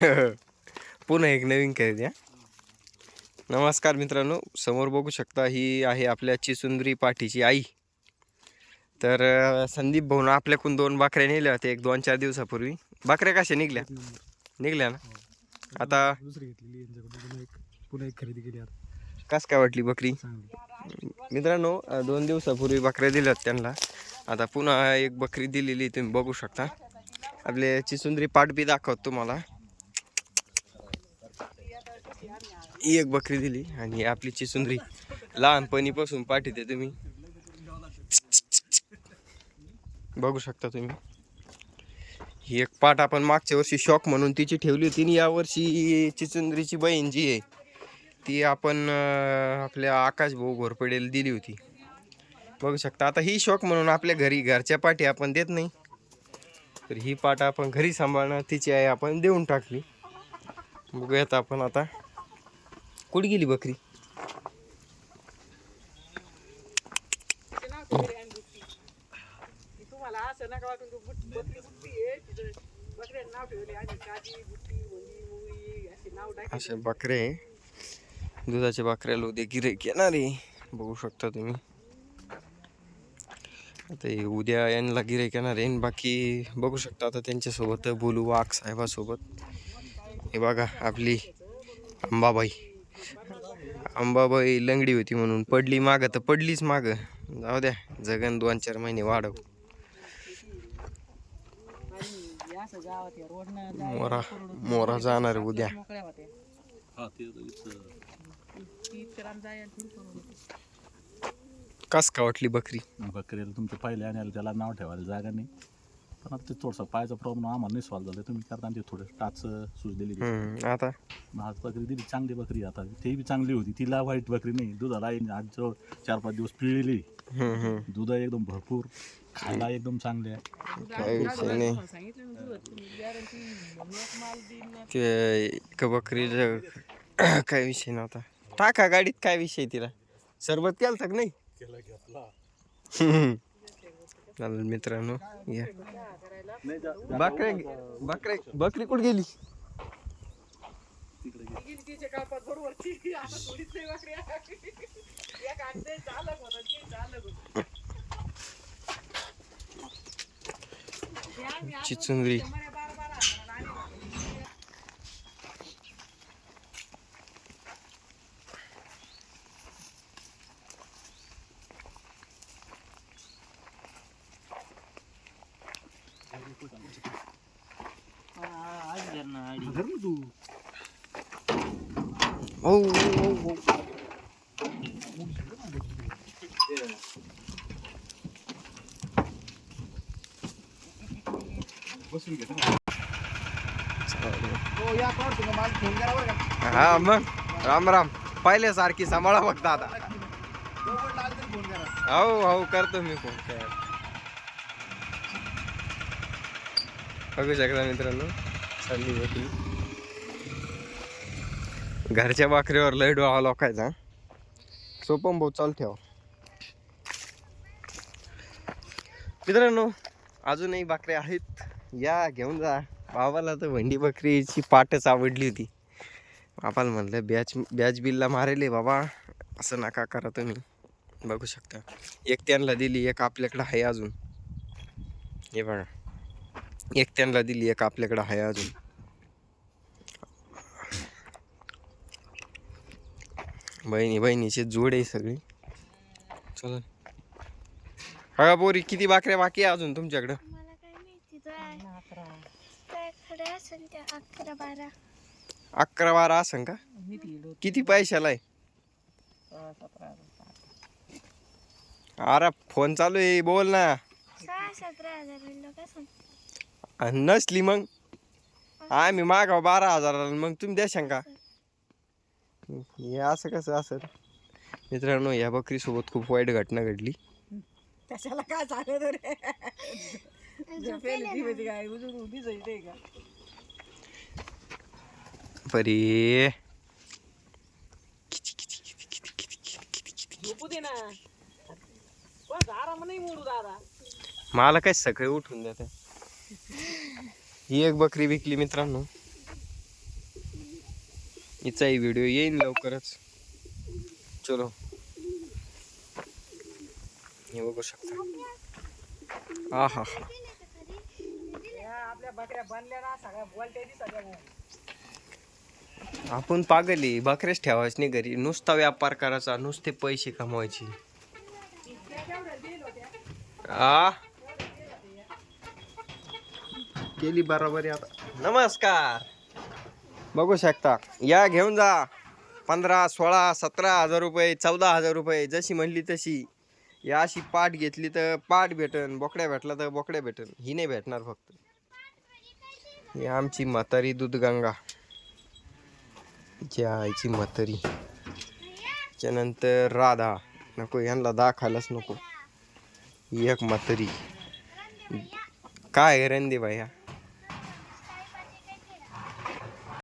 पुन्हा एक नवीन खरेदी हा नमस्कार मित्रांनो समोर बघू शकता ही आहे आपल्या चिसुंद्री पाठीची आई. तर संदीप भाऊन आपल्याकडून दोन बकऱ्या नेल्या होत्या एक दोन चार दिवसापूर्वी. बकऱ्या कशा निघल्या? निघल्या ना? आता दुसरी घेतलेली यांच्याकडून पुन्हा एक पुन्हा एक खरेदी केली आता. कस काय वाटली बकरी? मित्रांनो दोन दिवसापूर्वी बकऱ्या दिल्या होत्या त्यांना. आता पुन्हा एक बकरी दिलेली तुम्ही बघू शकता. आपले चिसुंद्री पाठ बी दाखवत तुम्हाला ही एक बकरी दिली आणि आपली चिसुंदरी लहानपणीपासून पाठीते तुम्ही. बघू शकता तुम्ही. ही एक पाठ आपण मागच्या वर्षी शॉक म्हणून तिची ठेवली होती आणि यावर्षी चिचुंदरीची बहीण जी आहे ती आपण आपल्या आकाश भाऊ घोरपडेला दिली होती. बघू शकता आता ही शॉक म्हणून आपल्या घरी घरच्या पाठी आपण देत नाही. तर ही पाठ आपण घरी सांभाळणं तिची आहे आपण देऊन टाकली. बघूयात आपण आता. कुठे गेली बकरी? असं बकरी दुधाच्या बकऱ्याला उद्या गिरेक येणार आहे बघू शकता तुम्ही. आता उद्या यांना गिरेक येणार आहे आणि बाकी बघू शकता आता त्यांच्यासोबत बोलू वाघ साहेबासोबत. हे बघा आपली अंबाबाई. अंबाबाई लंगडी होती म्हणून पडली मागं तर पडलीच मागं. जाऊ द्या जगन दोन चार महिने वाढव. मोरा मोरा जाणार उद्या. कस का वाटली बकरी? बकरीला तुमच्या पहिले आणायला त्याला नाव ठेवायला जागा नाही. पण आता ते थोडंसं पायाचा प्रॉब्लेम आम्हाला नाही सॉल्व झालं. तुम्ही करता ते थोडं टाच सुचलेली हम्म, आता? आज बकरी दिली चांगली बकरी आता. ते बी चांगली होती. तिला वाईट बकरी नाही. दुधाला येईन आज जवळ चार पाच दिवस पिळलेली. हम्म हम्म. दुधा एकदम भरपूर खायला एकदम चांगले आहे काय विषय नाही. ते एक बकरीचं काय विषय नव्हता. टाका गाडीत काय विषय तिला. सरबत केलं तर नाही? हम्म. चालेल मित्रांनो या. बकऱ्या बकऱ्या बकरी कुठे गेली? गेली तिच्या कापात बरोबर ती आता थोडीच नाही बकरी एक आणते चालक होतं ते चालक होतं ते आम्ही आता चिचुंद्री शंभर बारा बारा हजाराला आणली. धर ना तू हो बसून घे या हा मग. राम राम. पहिल्यासारखी सांभाळा बघता आता. हो हो करतो मी फोन. काय बघू शकता मित्रांनो. चालली होती घरच्या बाकरीवर लय डोळा लोकायचा. सोपम भाऊ चाल ठेव. मित्रांनो अजूनही बाकऱ्या आहेत. या घेऊन जा. बाबाला तर भंडी बकरीची पाटच आवडली होती. बाबाला म्हणलं बॅच बॅच बिलला मारेले बाबा. असं नका करा तुम्ही. बघू शकता. एक त्यांना दिली एक आपल्याकडं आहे अजून. हे बघा. एक त्यांना दिली एक आपल्याकडं आहे अजून. बहिणी बहिणीचे जोड आहे सगळी. चला. हा बोरी किती बाकऱ्या बाकी आहे अजून तुमच्याकडं? अकरा बारा? असं का? किती पैशाला आहे. अरे फोन चालू आहे बोल ना. आणि नसली मग? आम्ही मागाव बारा हजाराला मग तुम्ही द्या शंका हे असं कसं असं मित्रांनो या बकरीसोबत खूप वाईट घटना घडली. कशाला काय झालं काय? उभी का? परी. मला काय सकाळी उठून द्या ही एक बकरी विकली मित्रांनो. हिचाही व्हिडिओ येईन लवकरच. चलो. हे बघू शकता. हा हा हा आपण पागली बकऱ्याच ठेवायच नाही घरी. नुसता व्यापार करायचा नुसते पैसे कमवायचे. आ? केली बरोबर आहे आता. नमस्कार. बघू शकता. या घेऊन जा. पंधरा सोळा सतरा हजार रुपये चौदा हजार रुपये जशी म्हणली तशी. या अशी पाट घेतली तर पाट भेटन. बोकड्या भेटला तर बोकड्या भेटन. ही नाही भेटणार फक्त. ही आमची म्हातारी दूधगंगा. हिची आईची म्हातारी. त्यानंतर राधा. नको यांना दाखायलाच नको. एक म्हातारी. काय रणदे बाया